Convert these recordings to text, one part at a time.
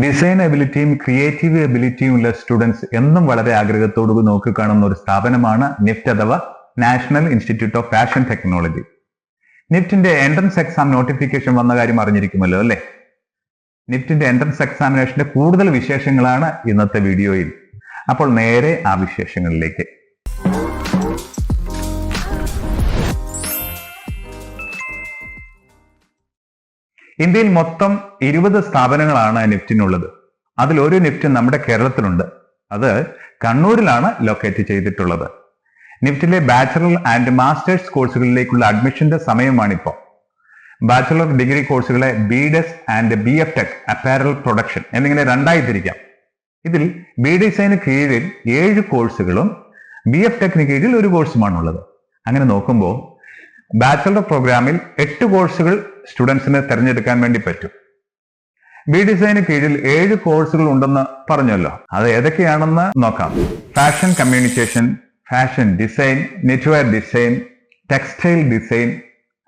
Design എബിലിറ്റിയും creative എബിലിറ്റിയും ഉള്ള students എന്നും വളരെ ആഗ്രഹത്തോടു നോക്കിക്കാണുന്ന ഒരു സ്ഥാപനമാണ് നിഫ്റ്റ് അഥവാ national institute of fashion technology നിഫ്റ്റിന്റെ entrance exam notification വന്ന കാര്യം അറിഞ്ഞിരിക്കുമല്ലോ അല്ലേ? നിഫ്റ്റിന്റെ എൻട്രൻസ് എക്സാമിനേഷന്റെ കൂടുതൽ വിശേഷങ്ങളാണ് ഇന്നത്തെ വീഡിയോയിൽ അപ്പോൾ നേരെ ആ വിശേഷങ്ങളിലേക്ക്. ഇന്ത്യയിൽ മൊത്തം ഇരുപത് സ്ഥാപനങ്ങളാണ് നിഫ്റ്റിനുള്ളത് അതിൽ ഒരു നിഫ്റ്റ് നമ്മുടെ കേരളത്തിലുണ്ട്. അത് കണ്ണൂരിലാണ് ലൊക്കേറ്റ് ചെയ്തിട്ടുള്ളത്. നിഫ്റ്റിലെ ബാച്ചലർ ആൻഡ് മാസ്റ്റേഴ്സ് കോഴ്സുകളിലേക്കുള്ള അഡ്മിഷന്റെ സമയമാണിപ്പോൾ bachelor degree കോഴ്സുകളെ B des and B F tech apparel production എന്നിങ്ങനെ രണ്ടായി തിരിക്കാം. ഇതിൽ ബി ഡിസൈന് കീഴിൽ ഏഴ് കോഴ്സുകളും ബി എഫ് ടെക്കിന് കീഴിൽ ഒരു കോഴ്സുമാണുള്ളത്. അങ്ങനെ നോക്കുമ്പോൾ ബാച്ചലർ പ്രോഗ്രാമിൽ എട്ട് കോഴ്സുകൾ സ്റ്റുഡൻസിന് തിരഞ്ഞെടുക്കാൻ വേണ്ടി പറ്റും. ബി ഡിസൈന് കീഴിൽ ഏഴ് കോഴ്സുകൾ ഉണ്ടെന്ന് പറഞ്ഞല്ലോ. അത് ഏതൊക്കെയാണെന്ന് നോക്കാം. Fashion communication fashion design knitwear design textile design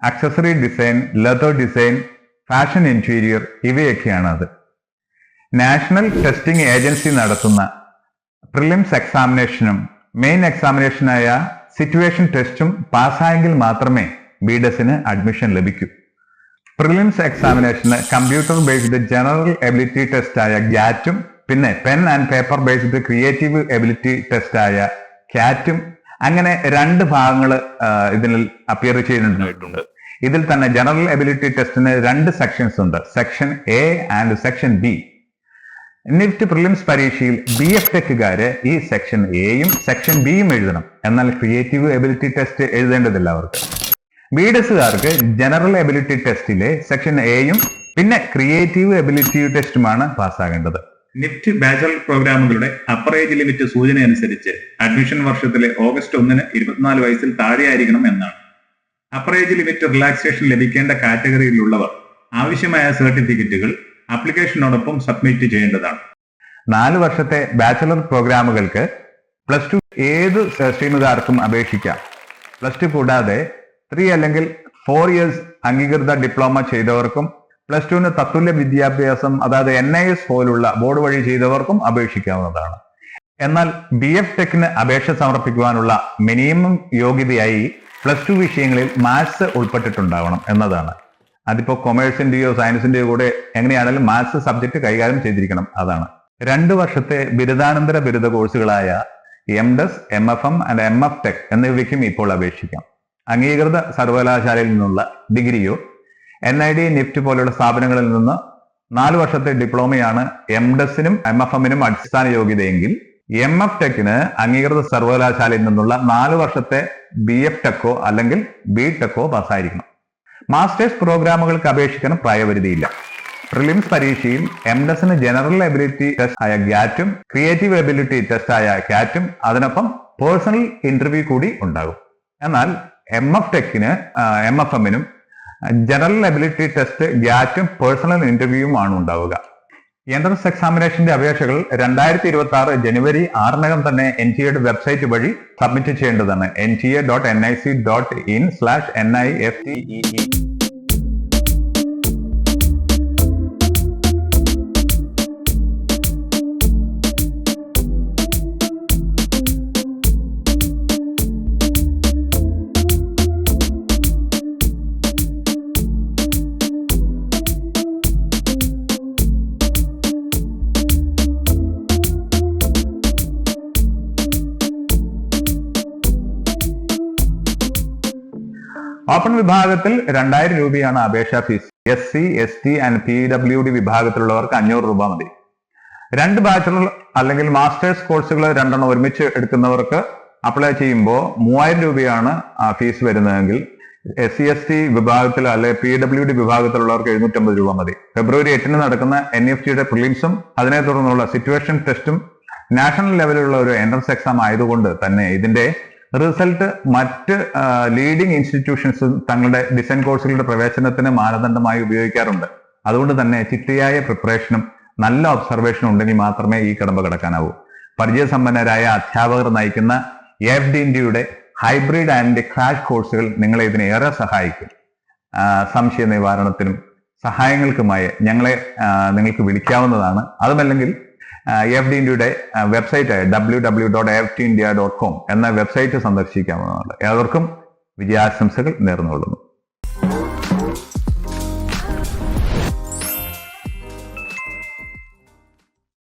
accessory design leather design fashion interior ഇവയൊക്കെയാണ് അത്. നാഷണൽ ടെസ്റ്റിംഗ് ഏജൻസി നടത്തുന്ന പ്രിലിംസ് എക്സാമിനേഷനും മെയിൻ എക്സാമിനേഷനായ സിറ്റുവേഷൻ ടെസ്റ്റും പാസ്സായെങ്കിൽ മാത്രമേ ബി ഡെസിന് അഡ്മിഷൻ ലഭിക്കൂ. Prelims എക്സാമിനേഷന് computer based general ability test ആയ ഗ്യാറ്റും പിന്നെ pen and paper based creative ability test ആയ ക്യാറ്റും അങ്ങനെ രണ്ട് ഭാഗങ്ങൾ ഇതിൽ അപ്പിയർ ചെയ്തിട്ടുണ്ട്. ഇതിൽ തന്നെ ജനറൽ എബിലിറ്റി ടെസ്റ്റിന് രണ്ട് സെക്ഷൻസ് ഉണ്ട്. Section A and section B NIFT prelims പരീക്ഷയിൽ ബി എഫ് ടെക്കുകാര് ഈ സെക്ഷൻ എയും സെക്ഷൻ ബിയും എഴുതണം. എന്നാൽ ക്രിയേറ്റീവ് എബിലിറ്റി ടെസ്റ്റ് എഴുതേണ്ടതില്ല അവർക്ക്. ബി ഡെസുകാർക്ക് ജനറൽ എബിലിറ്റി ടെസ്റ്റിലെ സെക്ഷൻ എയും പിന്നെ ക്രിയേറ്റീവ് എബിലിറ്റി ടെസ്റ്റുമാണ് പാസ്സാകേണ്ടത്. നിഫ്റ്റ് ബാച്ചലർ പ്രോഗ്രാമുകളുടെ അപ്പർ ഏജ് ലിമിറ്റ് സൂചന അനുസരിച്ച് അഡ്മിഷൻ വർഷത്തിലെ ഓഗസ്റ്റ് ഒന്നിന് ഇരുപത്തിനാല് വയസ്സിൽ താഴെയായിരിക്കണം എന്നാണ്. അപ്പർ ഏജ് ലിമിറ്റ് റിലാക്സേഷൻ ലഭിക്കേണ്ട കാറ്റഗറിയിലുള്ളവർ ആവശ്യമായ സർട്ടിഫിക്കറ്റുകൾ അപ്ലിക്കേഷനോടൊപ്പം സബ്മിറ്റ് ചെയ്യേണ്ടതാണ്. നാല് വർഷത്തെ ബാച്ചലർ പ്രോഗ്രാമുകൾക്ക് പ്ലസ് ടു ഏത് സ്ട്രീമുകാർക്കും അപേക്ഷിക്കാം. പ്ലസ് ടു കൂടാതെ ത്രീ അല്ലെങ്കിൽ ഫോർ ഇയേഴ്സ് അംഗീകൃത ഡിപ്ലോമ ചെയ്തവർക്കും പ്ലസ് ടുവിന് തത്തുല്യ വിദ്യാഭ്യാസം അതായത് എൻ ഐ എസ് പോലുള്ള ബോർഡ് വഴി ചെയ്തവർക്കും അപേക്ഷിക്കാവുന്നതാണ്. എന്നാൽ ബി എഫ് ടെക്കിന് അപേക്ഷ സമർപ്പിക്കുവാനുള്ള മിനിമം യോഗ്യതയായി പ്ലസ് ടു വിഷയങ്ങളിൽ മാത്സ് ഉൾപ്പെട്ടിട്ടുണ്ടാവണം എന്നതാണ്. അതിപ്പോ കൊമേഴ്സിന്റെയോ സയൻസിന്റെയോ കൂടെ എങ്ങനെയാണെങ്കിലും മാത്സ് സബ്ജക്ട് കൈകാര്യം ചെയ്തിരിക്കണം അതാണ്. രണ്ട് വർഷത്തെ ബിരുദാനന്തര ബിരുദ കോഴ്സുകളായ M des M F M and M F tech എന്നിവയ്ക്കും ഇപ്പോൾ അപേക്ഷിക്കാം. അംഗീകൃത സർവകലാശാലയിൽ നിന്നുള്ള ഡിഗ്രിയോ എൻ ഐ ഡി നിഫ്റ്റ് പോലുള്ള സ്ഥാപനങ്ങളിൽ നിന്ന് നാല് വർഷത്തെ ഡിപ്ലോമയാണ് എം ഡെസിനും എം എഫ് എമ്മിനും അടിസ്ഥാന യോഗ്യതയെങ്കിൽ എം എഫ് ടെക്കിന് അംഗീകൃത സർവകലാശാലയിൽ നിന്നുള്ള നാല് വർഷത്തെ ബി എഫ് ടെക്കോ അല്ലെങ്കിൽ ബി ടെക്കോ പാസ്സായിരിക്കണം. മാസ്റ്റേഴ്സ് പ്രോഗ്രാമുകൾക്ക് അപേക്ഷിക്കാൻ പ്രായപരിധിയില്ല. പ്രിലിംസ് പരീക്ഷയിൽ എം ഡെസിന് ജനറൽ എബിലിറ്റി ടെസ്റ്റ് ആയ ഗ്യാറ്റും ക്രിയേറ്റീവ് എബിലിറ്റി ടെസ്റ്റ് ആയ ക്യാറ്റും അതിനൊപ്പം പേഴ്സണൽ ഇന്റർവ്യൂ കൂടി ഉണ്ടാകും. എന്നാൽ എം എഫ് ടെക്കിന് എം എഫ് എമ്മിനും ജനറൽ എബിലിറ്റി ടെസ്റ്റ് ഗ്യാറ്റും പേഴ്സണൽ ഇന്റർവ്യൂവും ആണ് ഉണ്ടാവുക. എൻട്രൻസ് എക്സാമിനേഷന്റെ അപേക്ഷകൾ രണ്ടായിരത്തി ഇരുപത്തി ആറ് ജനുവരി ആറിനകം തന്നെ എൻ ടി എയുടെ വെബ്സൈറ്റ് വഴി സബ്മിറ്റ് ചെയ്യേണ്ടതാണ്. N T A dot N I C dot in slash N I F T E open വിഭാഗത്തിൽ രണ്ടായിരം രൂപയാണ് അപേക്ഷാ fees. S C S T and P W D വിഭാഗത്തിലുള്ളവർക്ക് അഞ്ഞൂറ് രൂപ മതി. രണ്ട് ബാച്ചിലർ അല്ലെങ്കിൽ മാസ്റ്റേഴ്സ് കോഴ്സുകൾ രണ്ടെണ്ണം ഒരുമിച്ച് എടുക്കുന്നവർക്ക് അപ്ലൈ ചെയ്യുമ്പോൾ മൂവായിരം രൂപയാണ് ഫീസ് വരുന്നതെങ്കിൽ എസ് സി എസ് ടി വിഭാഗത്തിൽ അല്ലെ പി ഡബ്ല്യു ഡി വിഭാഗത്തിലുള്ളവർക്ക് എഴുന്നൂറ്റമ്പത് രൂപ മതി. ഫെബ്രുവരി എട്ടിന് നടക്കുന്ന എൻ എഫ് ടിയുടെ പ്രിലിംസും അതിനെ തുടർന്നുള്ള സിറ്റുവേഷൻ ടെസ്റ്റും നാഷണൽ ലെവലിലുള്ള ഒരു എൻട്രൻസ് എക്സാം ആയതുകൊണ്ട് തന്നെ ഇതിന്റെ റിസൾട്ട് മറ്റ് ലീഡിംഗ് ഇൻസ്റ്റിറ്റ്യൂഷൻസ് തങ്ങളുടെ ഡിസൈൻ കോഴ്സുകളുടെ പ്രവേശനത്തിന് മാനദണ്ഡമായി ഉപയോഗിക്കാറുണ്ട്. അതുകൊണ്ട് തന്നെ ചിട്ടയായ പ്രിപ്പറേഷനും നല്ല ഒബ്സർവേഷനും ഉണ്ടെങ്കിൽ മാത്രമേ ഈ കടമ്പ കടക്കാനാവൂ. പരിചയസമ്പന്നരായ അധ്യാപകർ നയിക്കുന്ന എഫ് ഡി ഇന്ത്യയുടെ ഹൈബ്രിഡ് ആൻഡ് ക്രാഷ് കോഴ്സുകൾ നിങ്ങളെ ഇതിനേറെ സഹായിക്കും. സംശയ നിവാരണത്തിനും സഹായങ്ങൾക്കുമായി ഞങ്ങളെ നിങ്ങൾക്ക് വിളിക്കാവുന്നതാണ്. അതുമല്ലെങ്കിൽ എഫ് ഡി ഇന്ത്യയുടെ website W W dot F T India dot com എന്ന വെബ്സൈറ്റ് സന്ദർശിക്കാവുന്നതാണ്. ഏവർക്കും വിജയാശംസകൾ നേർന്നുകൊള്ളുന്നു.